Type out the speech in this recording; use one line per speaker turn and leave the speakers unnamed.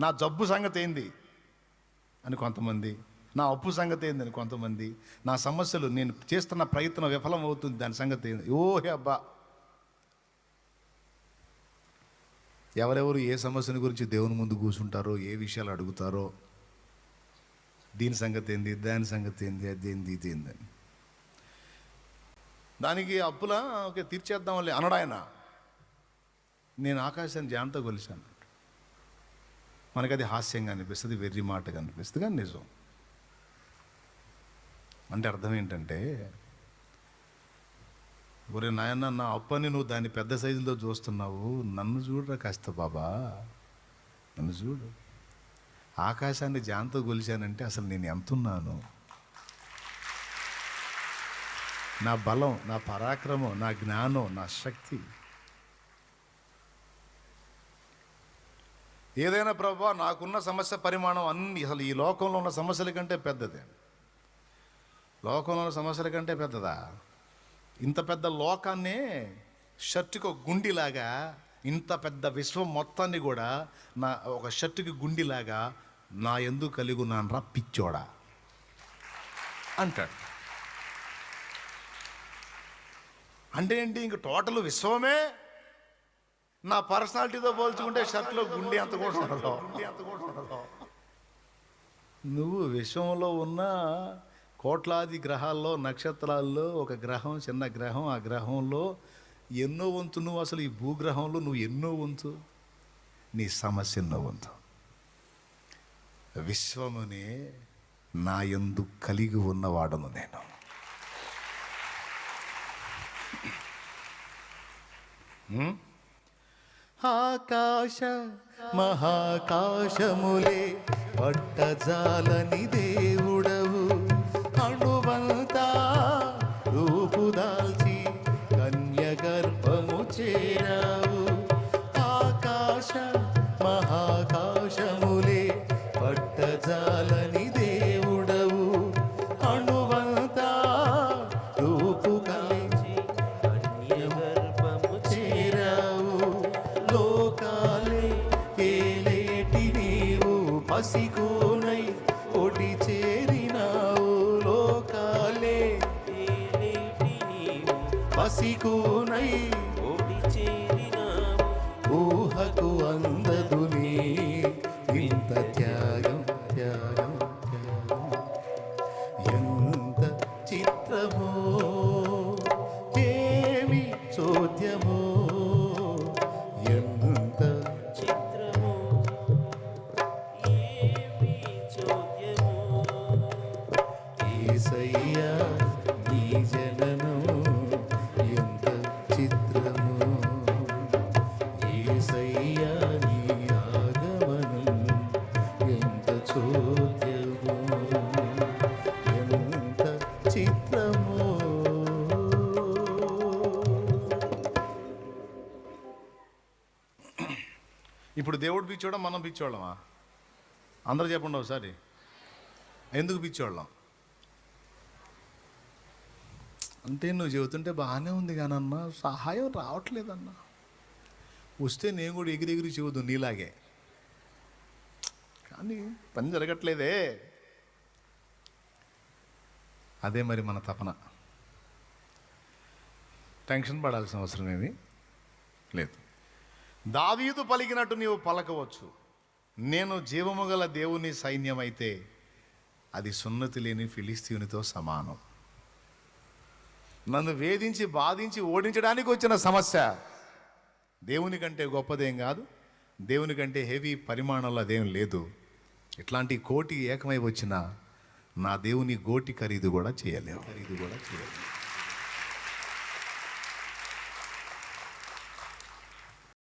నా జబ్బు సంగతి ఏంది? అని కొంతమంది. నా అప్పు సంగతి ఏందని కొంతమంది. నా సమస్యలు నేను చేస్తున్న ప్రయత్నం విఫలం అవుతుంది. దాని సంగతి ఏంది? ఓహే అబ్బా! ఎవరెవరు ఏ సమస్యని గురించి దేవుని ముందు కూర్చుంటారో ఏ విషయాలు అడుగుతారో దీని సంగతి ఏంది? దాని సంగతి ఏంది? అది ఏంది? ఇది దానికి అప్పులా ఓకే తీర్చేద్దాంలే అనడాయన నేను ఆకాశాన్ని జాంతో కొలిశాను. మనకి అది హాస్యంగా అనిపిస్తుంది వెర్రి మాటగా అనిపిస్తుంది కానీ నిజం. అంటే అర్థం ఏంటంటే ఒరే నాయన నా అప్పని నువ్వు దాన్ని పెద్ద సైజులో చూస్తున్నావు నన్ను చూడరా కాస్త బాబా నన్ను చూడు. ఆకాశాన్ని జాంతో గొలిచానంటే అసలు నేను ఎంతున్నాను? నా బలం నా పరాక్రమం నా జ్ఞానం నా శక్తి ఏదైనా ప్రభా నాకున్న సమస్య పరిమాణం అన్ని అసలు ఈ లోకంలో ఉన్న సమస్యల కంటే పెద్దదే. లోకంలో ఉన్న సమస్యల కంటే పెద్దదా? ఇంత పెద్ద లోకాన్నే షర్టుకి ఒక గుండిలాగా ఇంత పెద్ద విశ్వం మొత్తాన్ని కూడా నా ఒక షర్టుకి గుండిలాగా నా ఎందుకు కలిగి ఉన్నాను రా పిచ్చోడా? అంటాడు. అంటే ఏంటి ఇంక టోటల్ విశ్వమే నా పర్సనాలిటీతో పోల్చుకుంటే షర్ట్లో గుండె అంత కూడా ఉండదు. అంత కూడా ఉండదు నువ్వు విశ్వంలో ఉన్న కోట్లాది గ్రహాల్లో నక్షత్రాల్లో ఒక గ్రహం చిన్న గ్రహం ఆ గ్రహంలో ఎన్నో వంతు నువ్వు అసలు ఈ భూగ్రహంలో నువ్వు ఎన్నో వంతు? నీ సమస్య ఎన్నో వంతు? విశ్వమునే నా యందు కలిగి ఉన్నవాడను నేను. హ్మ్? ఆకాశ మహాకాశములే పట్టజాలని దేవుడవు. అణువంతా రూపుదాల్చి కన్య గర్భము చేరావు. ఆకాశ మహా నీవు ఒడి చేరినావు లోకాలే.
చేరేటి నీవు
పసికోనై
ఓడి చేరినావు.
ఊహకు అందదు నీ ఇంత త్యాగం త్యాగం త్యాగం. ఎంత చిత్రమో ఏమి చోద్యమో. ఏసయ్యా నీ జననం ఎంత చిత్రము? ఏసయ్యా నీ ఆగమనం ఎంత చోద్యమో? ఎంత చిత్రమో? ఇప్పుడు దేవుడు పిచ్చోడం మనం పిచ్చోళ్ళమా? అందరూ చెప్పండి ఒకసారి. ఎందుకు పిచ్చోళ్ళం? అంటే నువ్వు చెబుతుంటే బాగానే ఉంది కానన్నా సహాయం రావట్లేదన్నా. వస్తే నేను కూడా ఎగిరి ఎగిరి చెబుదు నీలాగే. కానీ పని జరగట్లేదే. అదే మరి మన తపన. టెన్షన్ పడాల్సిన అవసరం ఏమి లేదు. దావీదు పలికినట్టు నీవు పలకవచ్చు. నేను జీవము గల దేవుని సైన్యమైతే అది సున్నతి లేని ఫిలిస్తీనితో సమానం. నన్ను వేధించి బాధించి ఓడించడానికి వచ్చిన సమస్య దేవుని కంటే గొప్పదేం కాదు. దేవుని కంటే హెవీ పరిమాణంలో అదేం లేదు. ఇట్లాంటి కోటి ఏకమై వచ్చిన నా దేవుని గోటి ఖరీదు కూడా చేయలేవు. ఖరీదు కూడా చేయలేవు